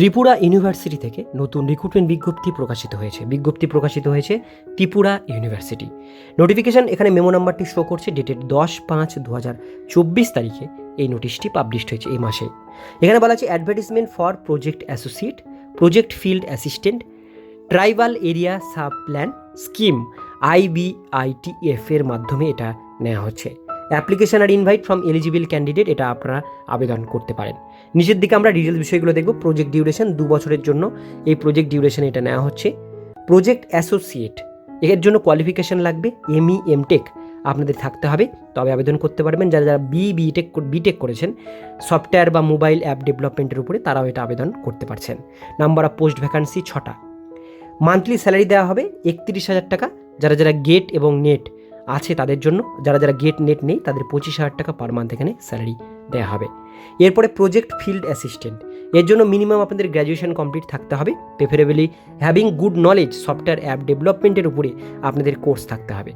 Tripura university থেকে নতুন recruitment বিজ্ঞপ্তি প্রকাশিত হয়েছে। বিজ্ঞপ্তি প্রকাশিত হয়েছে ত্রিপুরা ইউনিভার্সিটি। নোটিফিকেশন এখানে মেমো নাম্বারটি শো করছে ডেটেড দশ পাঁচ দু হাজার চব্বিশ তারিখে এই নোটিশটি পাবলিশড হয়েছে এই মাসে। এখানে বলা আছে advertisement for project associate project field assistant tribal area sub plan scheme IBITF এর মাধ্যমে এটা নেওয়া হচ্ছে। Application are invite from eligible candidate এটা আপনারা আবেদন করতে পারেন। নিচের দিকে আমরা ডিটেলস বিষয়গুলো দেখব। প্রজেক্ট ডিউরেশন দু বছরের জন্য। এই প্রজেক্ট ডিউরেশন এটা নেওয়া হচ্ছে। প্রজেক্ট অ্যাসোসিয়েট এর জন্য কোয়ালিফিকেশন লাগবে। এমই এমটেক আপনাদের থাকতে হবে। তবে আবেদন করতে পারবেন। যারা যারা বি বিটেক বিটেক করেছেন সফটওয়্যার বা মোবাইল অ্যাপ ডেভেলপমেন্টের উপরে তারাও এটা আবেদন করতে পারছেন। নাম্বার অফ পোস্ট ভ্যাকান্সি ছটা। মান্থলি স্যালারি দেওয়া হবে। একত্রিশ হাজার টাকা। যারা যারা গেট এবং নেট আছে তাদের জন্য। যারা যারা গেট নেট নেই, তাদের পঁচিশ হাজার টাকা পার মান্থ এখানে স্যালারি দেওয়া হবে। এরপরে প্রজেক্ট ফিল্ড অ্যাসিস্ট্যান্ট এর জন্য মিনিমাম আপনাদের গ্র্যাজুয়েশন কমপ্লিট থাকতে হবে। Preferably having good knowledge software app ডেভেলপমেন্টের উপরে আপনাদের কোর্স থাকতে হবে।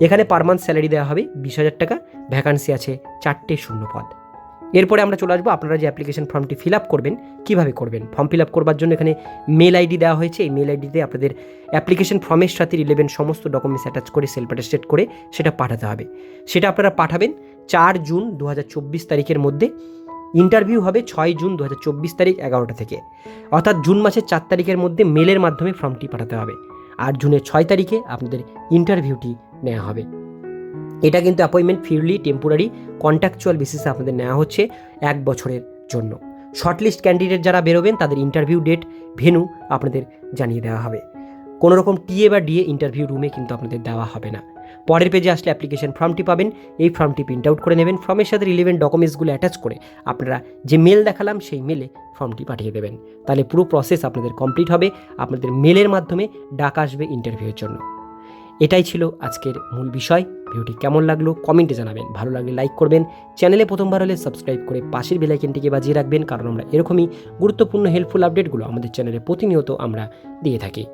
এখানে পার মান্থ স্যালারি দেওয়া হবে বিশ হাজার টাকা। ভ্যাকান্সি আছে চারটে শূন্য পদ। এরপরে আমরা চলে আসব, আপনারা যে অ্যাপ্লিকেশন ফর্মটি ফিল আপ করবেন, কীভাবে করবেন? ফর্ম ফিল আপ করবার জন্য এখানে মেল আইডি দেওয়া হয়েছে, এই মেল আইডিতে আপনাদের অ্যাপ্লিকেশন ফর্মের সাথে রিলেভেন্ট সমস্ত ডকুমেন্টস অ্যাটাচ করে সেলফ অ্যাটাস্টেড করে সেটা পাঠাতে হবে। সেটা আপনারা পাঠাবেন চার জুন দু হাজার চব্বিশ তারিখের মধ্যে। ইন্টারভিউ হবে ছয় জুন দু হাজার চব্বিশ তারিখ এগারোটা থেকে। অর্থাৎ জুন মাসের চার তারিখের মধ্যে মেলের মাধ্যমে ফর্মটি পাঠাতে হবে। আর জুনের ছয় তারিখে আপনাদের ইন্টারভিউটি নেওয়া হবে। এটা কিন্তু অ্যাপয়েন্টমেন্ট ফিরলি টেম্পোরারি কন্ট্যাকচুয়াল বেসিসে আপনাদের নেওয়া হচ্ছে এক বছরের জন্য। শর্টলিস্ট ক্যান্ডিডেট যারা বেরোবেন, তাদের ইন্টারভিউ ডেট ভেনু আপনাদের জানিয়ে দেওয়া হবে। কোনো রকম টিএ বা ডিএ ইন্টারভিউ রুমে কিন্তু আপনাদের দেওয়া হবে না। পরের পেজে আসলে অ্যাপ্লিকেশন ফর্মটি পাবেন, এই ফর্মটি প্রিন্ট আউট করে নেবেন ফর্মের সাথে রিলেভেন্ট ডকুমেন্টসগুলো অ্যাটাচ করে আপনারা যে মেল দেখালাম, সেই মেলে ফর্মটি পাঠিয়ে দেবেন। তাহলে পুরো প্রসেস আপনাদের কমপ্লিট হবে, আপনাদের মেলের মাধ্যমে ডাক আসবে ইন্টারভিউয়ের জন্য। এটাই ছিল আজকের মূল বিষয়। ভিডিওটি কেমন লাগল কমেন্টে জানাবেন। ভালো লাগলে লাইক করবেন। চ্যানেলে প্রথমবার হলে সাবস্ক্রাইব করে পাশের বেলাইকেনটিকে বাজিয়ে রাখবেন, কারণ আমরা এরকমই গুরুত্বপূর্ণ হেল্পফুল আপডেটগুলো আমাদের চ্যানেলে প্রতিনিয়ত আমরা দিয়ে থাকি।